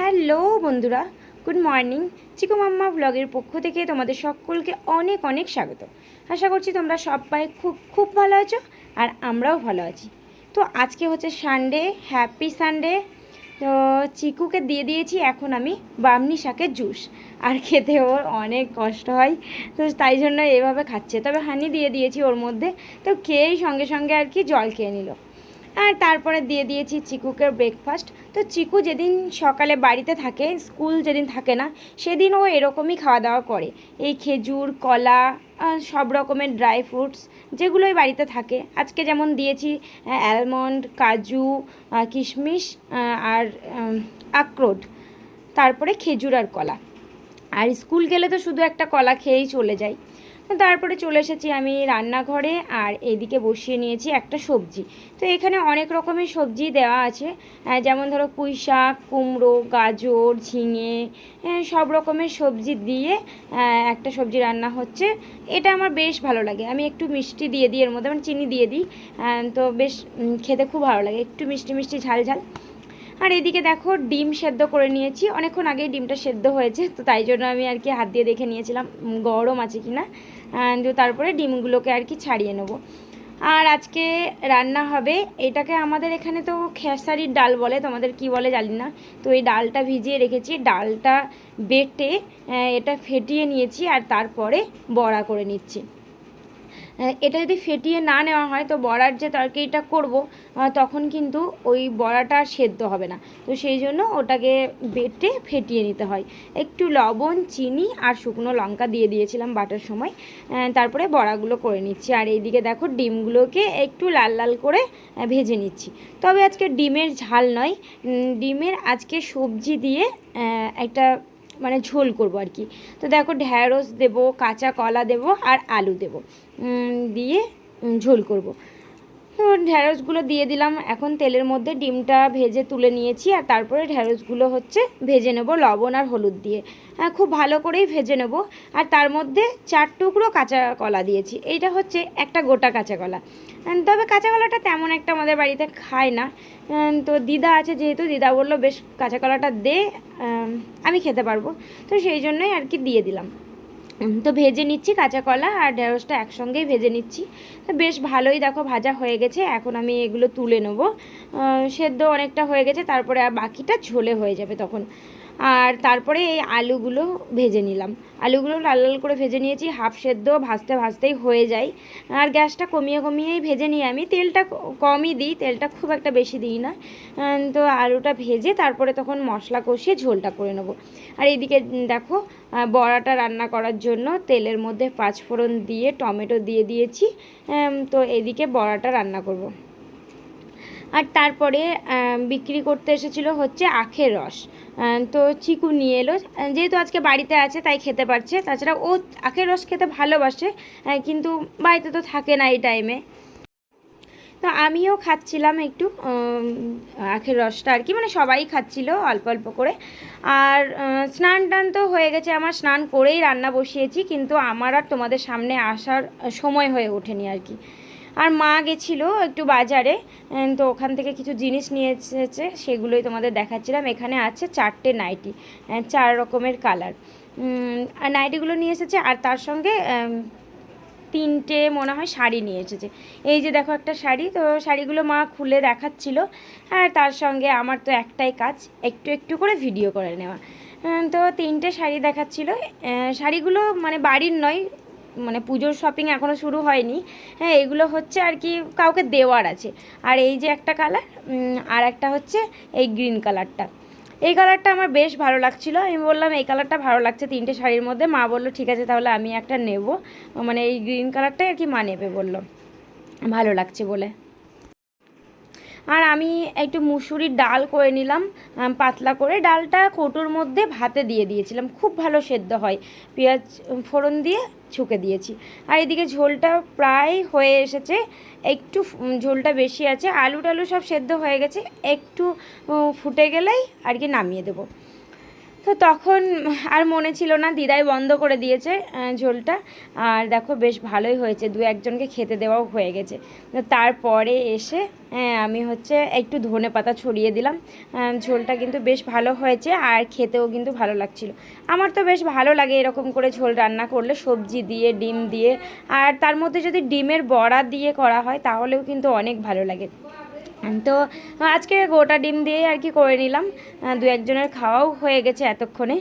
Hello বন্ধুরা, good morning. চিকু মাম্মা ব্লগের পক্ষ থেকে তোমাদের সকলকে অনেক অনেক স্বাগত। আশা করছি তোমরা সবাই খুব খুব ভালো আছো আর আমরাও ভালো আছি। তো আজকে হচ্ছে সানডে হ্যাপি সানডে তো চিকুকে দিয়ে দিয়েছি এখন আমি বামনি শাকের জুস। আর খেতে ওর অনেক কষ্ট হয়, তো তাই জন্য এভাবে খাচ্ছে। তবে হানি দিয়ে দিয়েছি ওর মধ্যে, তো খেয়েই সঙ্গে সঙ্গে আর কি জল খেয়ে নিল। আর তারপরে দিয়ে দিয়েছি চিকুকে ব্রেকফাস্ট তো চিকু যেদিন সকালে বাড়িতে থাকে, স্কুল যেদিন থাকে না, সেদিন ও এরকমই খাওয়া দাওয়া করে। এই খেজুর, কলা সব রকমের ড্রাই ফ্রুটস যেগুলোই বাড়িতে থাকে। আজকে যেমন দিয়েছি অ্যালমন্ড কাজু কিশমিশ আর আখরোট, তারপরে খেজুর আর কলা। আর স্কুল গেলে তো শুধু একটা কলা খেয়েই চলে যাই তারপরে চলে এসেছি আমি রান্নাঘরে আর এদিকে বসিয়ে নিয়েছি একটা সবজি। তো এখানে অনেক রকমের সবজি দেওয়া আছে। যেমন ধরো পুঁই শাক, কুমড়ো, গাজর, ঝিঙে সব রকমের সবজি দিয়ে একটা সবজি রান্না হচ্ছে। এটা আমার বেশ ভালো লাগে। আমি একটু মিষ্টি দিয়ে দিই, এর মধ্যে মানে চিনি দিয়ে দিই। তো বেশ খেতে খুব ভালো লাগে। একটু মিষ্টি মিষ্টি ঝাল ঝাল। আর এদিকে দেখো, ডিম সেদ্ধ করে নিয়েছি। অনেকক্ষণ আগেই ডিমটা সেদ্ধ হয়েছে, তো তাই জন্য আমি আর কি হাত দিয়ে দেখে নিয়েছিলাম গরম আছে কি না তো তারপরে ডিমগুলোকে আর কি ছাড়িয়ে নেব। আর আজকে রান্না হবে, এটাকে আমাদের এখানে তো খেসারির ডাল বলে, তোমাদের কি বলে জানি না। তো এই ডালটা ভিজিয়ে রেখেছি, ডালটা বেটে এটা ফেটিয়ে নিয়েছি, আর তারপরে বড়া করে নিচ্ছি। এটা যদি ফেটিয়ে না নেওয়া হয়, তো বড়ার যে তরকারিটা করব তখন কিন্তু ওই বড়াটা সেদ্ধ হবে না। তো সেই জন্য ওটাকে বেটে ফেটিয়ে নিতে হয়। একটু লবণ, চিনি আর শুকনো লঙ্কা দিয়ে দিয়েছিলাম বাটার সময়। তারপরে বড়াগুলো করে নিচ্ছি। আর এইদিকে দেখো ডিমগুলোকে একটু লাল লাল করে ভেজে নিচ্ছি। তবে আজকে ডিমের ঝাল নয়। ডিমের আজকে সবজি দিয়ে একটা মানে ঝোল করব আর কি। তো দেখো ঢ্যাঁড়স দেবো, কাঁচা কলা দেবো আর আলু দেবো। দিয়ে ঝোল করব। ঢ্যাঁড়সগুলো দিয়ে দিলাম। এখন তেলের মধ্যে ডিমটা ভেজে তুলে নিয়েছি আর তারপরে ঢ্যাঁড়সগুলো হচ্ছে ভেজে নেব লবণ আর হলুদ দিয়ে। হ্যাঁ খুব ভালো করেই ভেজে নেব। আর তার মধ্যে চার টুকরো কাঁচা কলা দিয়েছি। এইটা হচ্ছে একটা গোটা কাঁচা কলা। তবে কাঁচা কলাটা তেমন একটা আমাদের বাড়িতে খায় না। তো দিদা আছে যেহেতু, দিদা বলল, বেশ, কাঁচা কলাটা দে আমি খেতে পারব। তো সেই জন্যই আর কি দিয়ে দিলাম। তো ভেজে নিচ্ছি কাঁচা কলা আর ঢেঁড়সটা একসঙ্গেই ভেজে নিচ্ছি। বেশ ভালোই দেখো ভাজা হয়ে গেছে, এখন আমি এগুলো তুলে নেব। সেদ্ধ অনেকটা হয়ে গেছে, তারপরে আর বাকিটা ঝোলে হয়ে যাবে তখন। আর তারপরে এই আলুগুলো ভেজে নিলাম। আলুগুলো লাল লাল করে ভেজে নিয়েছি, হাফ সেদ্ধ, ভাজতে ভাজতেই হয়ে যায়। আর গ্যাসটা কমিয়ে কমিয়েই ভেজে নিই আমি, তেলটা কমই দিই, তেলটা খুব একটা বেশি দিই না। তো আলুটা ভেজে তারপরে তখন মশলা কষিয়ে ঝোলটা করে নেব। আর এইদিকে দেখো বড়াটা রান্না করার জন্য তেলের মধ্যে পাঁচফোড়ন দিয়ে টমেটো দিয়ে দিয়েছি। তো এদিকে বড়াটা রান্না করব। আর তারপরে বিক্রি করতে এসেছিল হচ্ছে আখের রস। তো চিকু নিয়ে এলো। যেহেতু আজকে বাড়িতে আছে, তাই খেতে পারছে। তাছাড়া ও আখের রস খেতে ভালোবাসে। কিন্তু বাড়িতে তো থাকে না এই টাইমে তো আমিও খাচ্ছিলাম একটু আখের রসটা আর কি মানে সবাই খাচ্ছিল অল্প অল্প করে। আর স্নান টান তো হয়ে গেছে, আমার স্নান করেই রান্না বসিয়েছি, কিন্তু আমার আর তোমাদের সামনে আসার সময় হয়ে ওঠেনি আর কি। আর মা গেছিল একটু বাজারে তো ওখান থেকে কিছু জিনিস নিয়ে এসেছে, সেগুলোই তোমাদের দেখাচ্ছিলাম। এখানে আছে চারটে নাইটি চার রকমের কালার। আর নাইটিগুলো নিয়ে এসেছে, আর তার সঙ্গে তিনটে মনে হয় শাড়ি নিয়ে এসেছে। এই যে দেখো একটা শাড়ি, তো শাড়িগুলো মা খুলে দেখাচ্ছিল। আর তার সঙ্গে আমার তো একটাই কাজ, একটু একটু করে ভিডিও করে নেওয়া। তো তিনটে শাড়ি দেখাচ্ছিল। শাড়িগুলো মানে বাড়ির নয় মানে পুজোর শপিং এখনও শুরু হয়নি। হ্যাঁ এগুলো হচ্ছে আর কি কাউকে দেওয়ার আছে। আর এই যে একটা কালার আর একটা হচ্ছে এই গ্রিন কালারটা এই কালারটা আমার বেশ ভালো লাগছিল। আমি বললাম, এই কালারটা ভালো লাগছে তিনটে শাড়ির মধ্যে। মা বলল, ঠিক আছে, তাহলে আমি একটা নেব। মানে এই গ্রিন কালারটাই আর কি মা নেবে বলল। ভালো লাগছে বলে। আর আমি একটু মুসুরির ডাল করে নিলাম পাতলা করে। ডালটা কৌটোর মধ্যে ভাতে দিয়ে দিয়েছিলাম। খুব ভালো সেদ্ধ হয়। পেঁয়াজ ফোড়ন দিয়ে ছুকে দিয়েছি। আর এদিকে ঝোলটা প্রায় হয়ে এসেছে। একটু ঝোলটা বেশি আছে। আলু টালু সব সেদ্ধ হয়ে গেছে। একটু ফুটে গেলেই আর কি নামিয়ে দেবো। তো তখন আর মনে ছিল না দিদাই বন্ধ করে দিয়েছে ঝোলটা। আর দেখো বেশ ভালোই হয়েছে দু একজনকে খেতে দেওয়াও হয়ে গেছে। তারপরে এসে হ্যাঁ, আমি হচ্ছে একটু ধনে পাতা ছড়িয়ে দিলাম। ঝোলটা কিন্তু বেশ ভালো হয়েছে আর খেতেও কিন্তু ভালো লাগছিল। আমার তো বেশ ভালো লাগে এরকম করে ঝোল রান্না করলে সবজি দিয়ে ডিম দিয়ে। আর তার মধ্যে যদি ডিমের বড়া দিয়ে করা হয় তাহলেও কিন্তু অনেক ভালো লাগে। তো আজকে গোটা ডিম দিয়ে আর কি করে নিলাম। দু একজনের খাওয়াও হয়ে গেছে এতক্ষণে।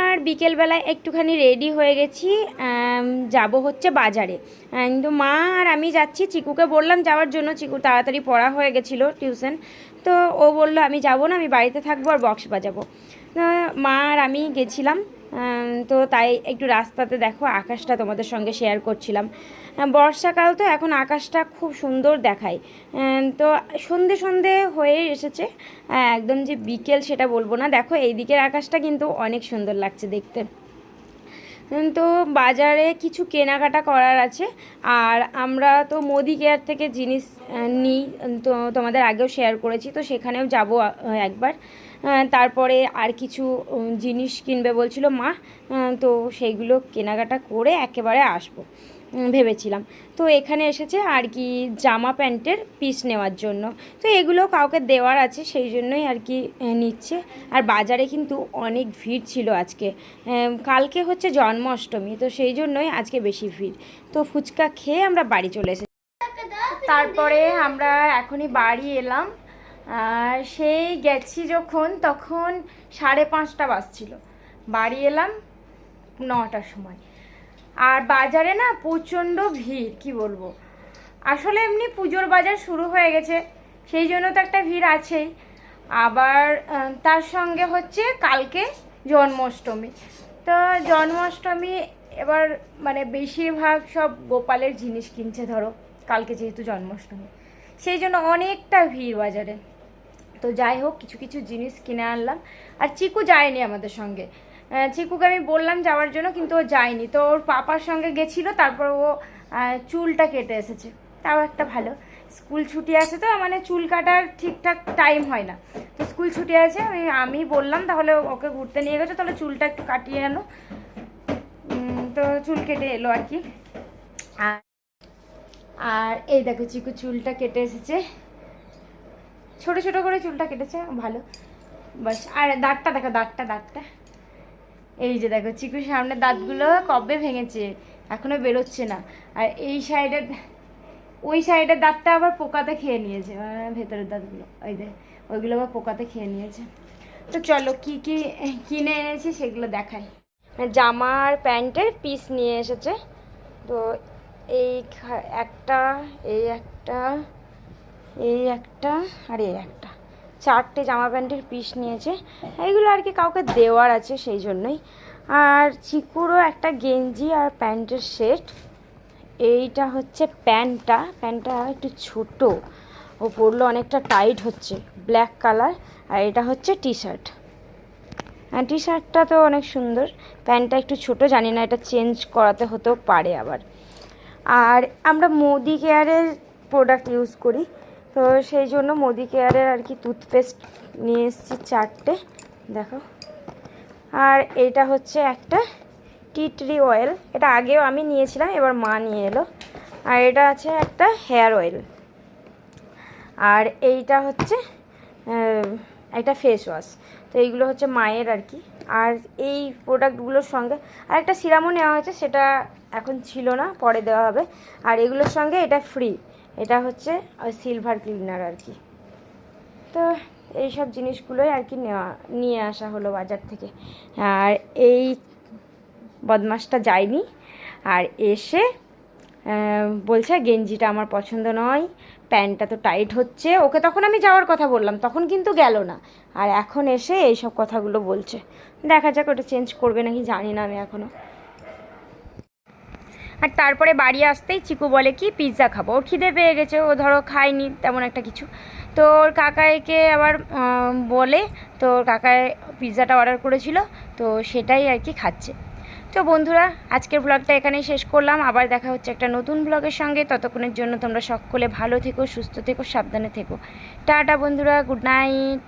আর বিকেলবেলায় একটুখানি রেডি হয়ে গেছি যাব হচ্ছে বাজারে। কিন্তু মা আর আমি যাচ্ছি, চিকুকে বললাম যাওয়ার জন্য, চিকু তাড়াতাড়ি পড়া হয়ে গেছিল টিউশন তো ও বলল, আমি যাব না, আমি বাড়িতে থাকব আর বক্স বাজাবো। মা আর আমি গেছিলাম। তো তাই একটু রাস্তাতে দেখো আকাশটা তোমাদের সঙ্গে শেয়ার করছিলাম। বর্ষাকাল তো এখন আকাশটা খুব সুন্দর দেখায়। তো সন্ধে সন্ধে হয়ে এসেছে। একদম যে বিকেল সেটা বলব না। দেখো এই দিকের আকাশটা কিন্তু অনেক সুন্দর লাগছে দেখতে। তো বাজারে কিছু কেনাকাটা করার আছে। আর আমরা তো মোদি কেয়ার থেকে জিনিস নিই। তো তোমাদের আগেও শেয়ার করেছি। তো সেখানেও যাব একবার। তারপরে আর কিছু জিনিস কিনবে বলছিল, মা তো সেইগুলো কেনাকাটা করে একেবারে আসব। ভেবেছিলাম। তো এখানে এসেছে আর কি জামা প্যান্টের পিস নেওয়ার জন্য। তো এগুলো কাউকে দেওয়ার আছে, সেই জন্যই আর কি নিচ্ছে। আর বাজারে কিন্তু অনেক ভিড় ছিল আজকে। কালকে হচ্ছে জন্মাষ্টমী, তো সেই জন্যই আজকে বেশি ভিড়। তো ফুচকা খেয়ে আমরা বাড়ি চলে এসেছি। তারপরে আমরা এখনই বাড়ি এলাম। আর সেই গেছি যখন, তখন সাড়ে পাঁচটা বাজছিল। বাড়ি এলাম নটার সময়। আর বাজারে না প্রচণ্ড ভিড়, কি বলব? আসলে এমনি পুজোর বাজার শুরু হয়ে গেছে, সেই জন্য তো একটা ভিড় আছেই। আবার তার সঙ্গে হচ্ছে কালকে জন্মাষ্টমী। তো জন্মাষ্টমী এবার মানে বেশিরভাগ সব গোপালের জিনিস কিনছে, ধরো, কালকে যেহেতু জন্মাষ্টমী। সেই জন্য অনেকটা ভিড় বাজারে। তো যাই হোক, কিছু কিছু জিনিস কিনে আনলাম। আর চিকু যায়নি আমাদের সঙ্গে। চিকুকে আমি বললাম যাওয়ার জন্য, কিন্তু ও যায়নি। তো ওর পাপার সঙ্গে গেছিল, তারপর ও চুলটা কেটে এসেছে। তাও একটা ভালো। স্কুল ছুটি আছে তো মানে চুল কাটার ঠিকঠাক টাইম হয় না। তো স্কুল ছুটি আছে, আমি আমি বললাম, তাহলে ওকে ঘুরতে নিয়ে গেছো, তাহলে চুলটা একটু কাটিয়ে আনো। তো চুল কেটে এলো আর কি। আর এই দেখো, চিকু চুলটা কেটে এসেছে। ছোট ছোট করে চুলটা কেটেছে, ভালো। বাস, আর দাঁতটা দেখো, দাঁতটা দাঁতটা। এই যে দেখো, চিকুর সামনে দাঁতগুলো কবে ভেঙেছে, এখনও বেরোচ্ছে না। আর এই সাইডে, ওই সাইডের দাঁতটা আবার পোকাতে খেয়ে নিয়েছে মানে ভেতরের দাঁতগুলো, ওই দে ওইগুলো আবার পোকাতে খেয়ে নিয়েছে। তো চলো, কি কি, কিনে এনেছি সেগুলো দেখাই। জামা আর প্যান্টের পিস নিয়ে এসেছে। তো এই একটা এই একটা এই একটা আর এই একটা। চারটে জামা প্যান্টের পিস নিয়েছে। এইগুলো আর কি কাউকে দেওয়ার আছে সেই জন্যই। আর চিকুরও একটা গেঞ্জি আর প্যান্টের সেট। এইটা হচ্ছে প্যান্টটা। প্যান্টটা একটু ছোট। ও পরলে অনেকটা টাইট হচ্ছে। ব্ল্যাক কালার আর এটা হচ্ছে টি শার্ট হ্যাঁ টি শার্টটা তো অনেক সুন্দর। প্যান্টটা একটু ছোট, জানি না এটা চেঞ্জ করাতে হতেও পারে আবার। আর আমরা মোদি কেয়ারের প্রোডাক্ট ইউজ করি। তো সেই জন্য মোদি কেয়ারের আর কি টুথপেস্ট নিয়ে এসেছি চারটে, দেখো। আর এটা হচ্ছে একটা টি ট্রি অয়েল এটা আগেও আমি নিয়েছিলাম, এবার মা নিয়ে এলো। আর এটা আছে একটা হেয়ার অয়েল আর এইটা হচ্ছে একটা ফেস ওয়াশ তো এইগুলো হচ্ছে মায়ের আর কি। আর এই প্রোডাক্টগুলোর সঙ্গে আর একটা সিরামও নেওয়া হয়েছে, সেটা এখন ছিল না, পরে দেওয়া হবে। আর এগুলোর সঙ্গে এটা ফ্রি এটা হচ্ছে, ওই সিলভার ক্লিনার আর কি তো এই সব জিনিসগুলোই আর কি নেওয়া, নিয়ে আসা হলো বাজার থেকে। আর এই বদমাসটা যায়নি। আর এসে বলছে গেঞ্জিটা আমার পছন্দ নয়, প্যান্টটা তো টাইট হচ্ছে। ওকে তখন আমি যাওয়ার কথা বললাম, তখন কিন্তু গেল না। আর এখন এসে এই সব কথাগুলো বলছে। দেখা যাক ওটা চেঞ্জ করবে নাকি, জানি না আমি এখনও আর তারপরে বাড়ি আসতেই চিকু বলে কি, পিৎজা খাব। ওর খিদে পেয়ে গেছে, ও ধরো খায়নি তেমন একটা কিছু। তো ওর কাকাইকে আবার বলে, তো ওর কাকায় পিৎজাটা অর্ডার করেছিল, তো সেটাই আর কি খাচ্ছে। তো বন্ধুরা, আজকের ব্লগটা এখানেই শেষ করলাম। আবার দেখা হচ্ছে একটা নতুন ব্লগের সঙ্গে। ততক্ষণের জন্য তোমরা সকলে ভালো থেকো, সুস্থ থেকো, সাবধানে থেকো। টাটা বন্ধুরা, গুড নাইট।